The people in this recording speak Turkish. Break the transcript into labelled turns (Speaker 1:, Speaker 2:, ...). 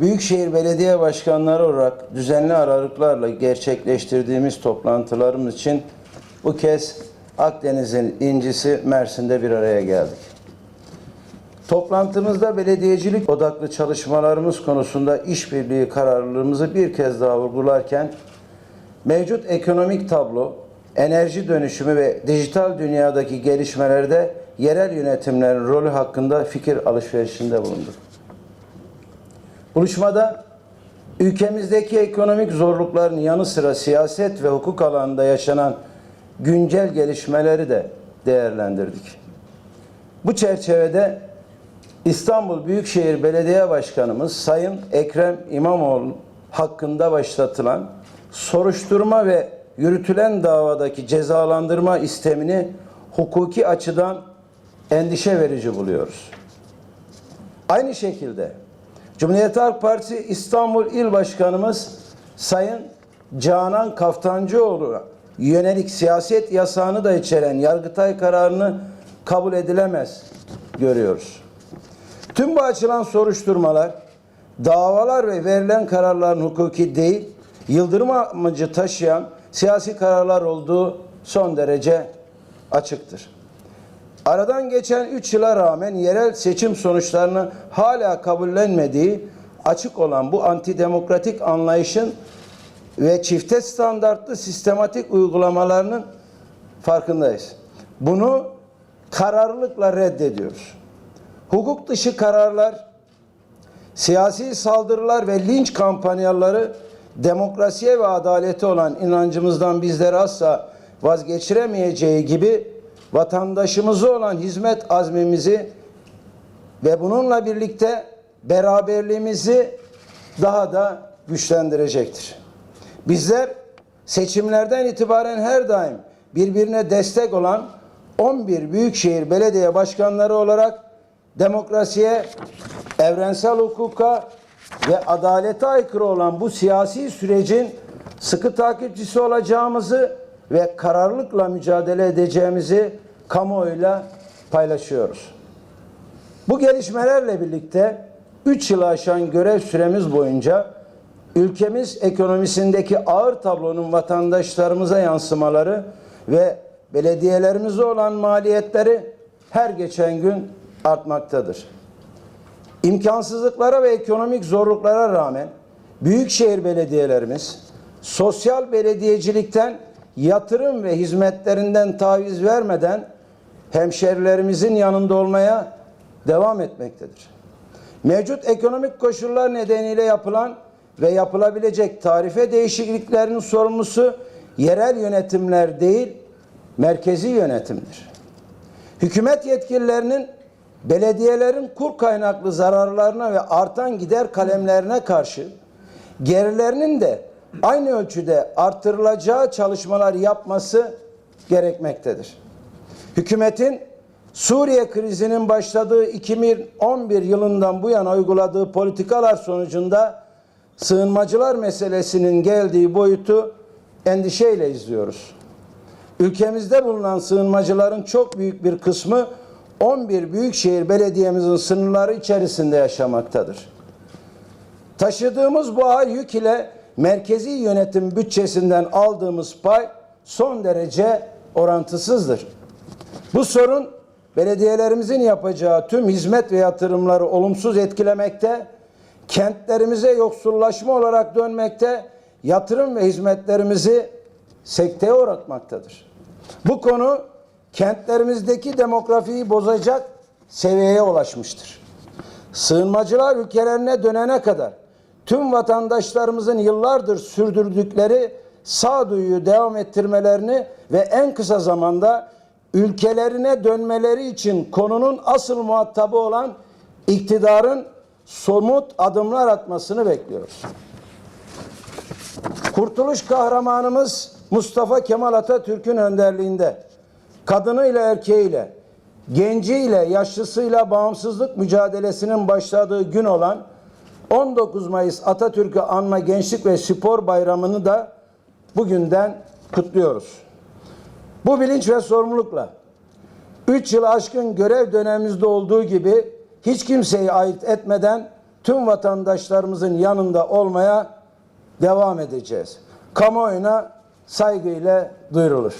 Speaker 1: Büyükşehir Belediye Başkanları olarak düzenli aralıklarla gerçekleştirdiğimiz toplantılarımız için bu kez Akdeniz'in incisi Mersin'de bir araya geldik. Toplantımızda belediyecilik odaklı çalışmalarımız konusunda işbirliği kararlılığımızı bir kez daha vurgularken mevcut ekonomik tablo, enerji dönüşümü ve dijital dünyadaki gelişmelerde yerel yönetimlerin rolü hakkında fikir alışverişinde bulunduk. Buluşmada ülkemizdeki ekonomik zorlukların yanı sıra siyaset ve hukuk alanında yaşanan güncel gelişmeleri de değerlendirdik. Bu çerçevede İstanbul Büyükşehir Belediye Başkanımız Sayın Ekrem İmamoğlu hakkında başlatılan soruşturma ve yürütülen davadaki cezalandırma istemini hukuki açıdan endişe verici buluyoruz. Aynı şekilde Cumhuriyet Halk Partisi İstanbul İl Başkanımız Sayın Canan Kaftancıoğlu'na yönelik siyaset yasağını da içeren Yargıtay kararını kabul edilemez görüyoruz. Tüm bu açılan soruşturmalar, davalar ve verilen kararların hukuki değil, yıldırım amacı taşıyan siyasi kararlar olduğu son derece açıktır. Aradan geçen 3 yıla rağmen yerel seçim sonuçlarını hala kabullenmediği açık olan bu antidemokratik anlayışın ve çifte standartlı sistematik uygulamalarının farkındayız. Bunu kararlılıkla reddediyoruz. Hukuk dışı kararlar, siyasi saldırılar ve linç kampanyaları demokrasiye ve adalete olan inancımızdan bizleri asla vazgeçiremeyeceği gibi vatandaşımıza olan hizmet azmimizi ve bununla birlikte beraberliğimizi daha da güçlendirecektir. Bizler seçimlerden itibaren her daim birbirine destek olan 11 büyükşehir belediye başkanları olarak demokrasiye, evrensel hukuka ve adalete aykırı olan bu siyasi sürecin sıkı takipçisi olacağımızı ve kararlılıkla mücadele edeceğimizi kamuoyuyla paylaşıyoruz. Bu gelişmelerle birlikte 3 yılı aşan görev süremiz boyunca ülkemiz ekonomisindeki ağır tablonun vatandaşlarımıza yansımaları ve belediyelerimize olan maliyetleri her geçen gün artmaktadır. İmkansızlıklara ve ekonomik zorluklara rağmen büyükşehir belediyelerimiz sosyal belediyecilikten yatırım ve hizmetlerinden taviz vermeden hemşerilerimizin yanında olmaya devam etmektedir. Mevcut ekonomik koşullar nedeniyle yapılan ve yapılabilecek tarife değişikliklerinin sorumlusu yerel yönetimler değil, merkezi yönetimdir. Hükümet yetkililerinin belediyelerin kur kaynaklı zararlarına ve artan gider kalemlerine karşı gerilerinin de aynı ölçüde artırılacağı çalışmalar yapması gerekmektedir. Hükümetin Suriye krizinin başladığı 2011 yılından bu yana uyguladığı politikalar sonucunda sığınmacılar meselesinin geldiği boyutu endişeyle izliyoruz. Ülkemizde bulunan sığınmacıların çok büyük bir kısmı 11 büyükşehir belediyemizin sınırları içerisinde yaşamaktadır. Taşıdığımız bu ağır yük ile merkezi yönetim bütçesinden aldığımız pay son derece orantısızdır. Bu sorun belediyelerimizin yapacağı tüm hizmet ve yatırımları olumsuz etkilemekte, kentlerimize yoksullaşma olarak dönmekte, yatırım ve hizmetlerimizi sekteye uğratmaktadır. Bu konu kentlerimizdeki demografiyi bozacak seviyeye ulaşmıştır. Sığınmacılar ülkelerine dönene kadar tüm vatandaşlarımızın yıllardır sürdürdükleri sağduyuyu devam ettirmelerini ve en kısa zamanda ülkelerine dönmeleri için konunun asıl muhatabı olan iktidarın somut adımlar atmasını bekliyoruz. Kurtuluş kahramanımız Mustafa Kemal Atatürk'ün önderliğinde kadınıyla erkeğiyle, genciyle, yaşlısıyla bağımsızlık mücadelesinin başladığı gün olan 19 Mayıs Atatürk'ü anma Gençlik ve Spor Bayramı'nı da bugünden kutluyoruz. Bu bilinç ve sorumlulukla 3 yıl aşkın görev dönemimizde olduğu gibi hiç kimseyi ayırt etmeden tüm vatandaşlarımızın yanında olmaya devam edeceğiz. Kamuoyuna saygıyla duyurulur.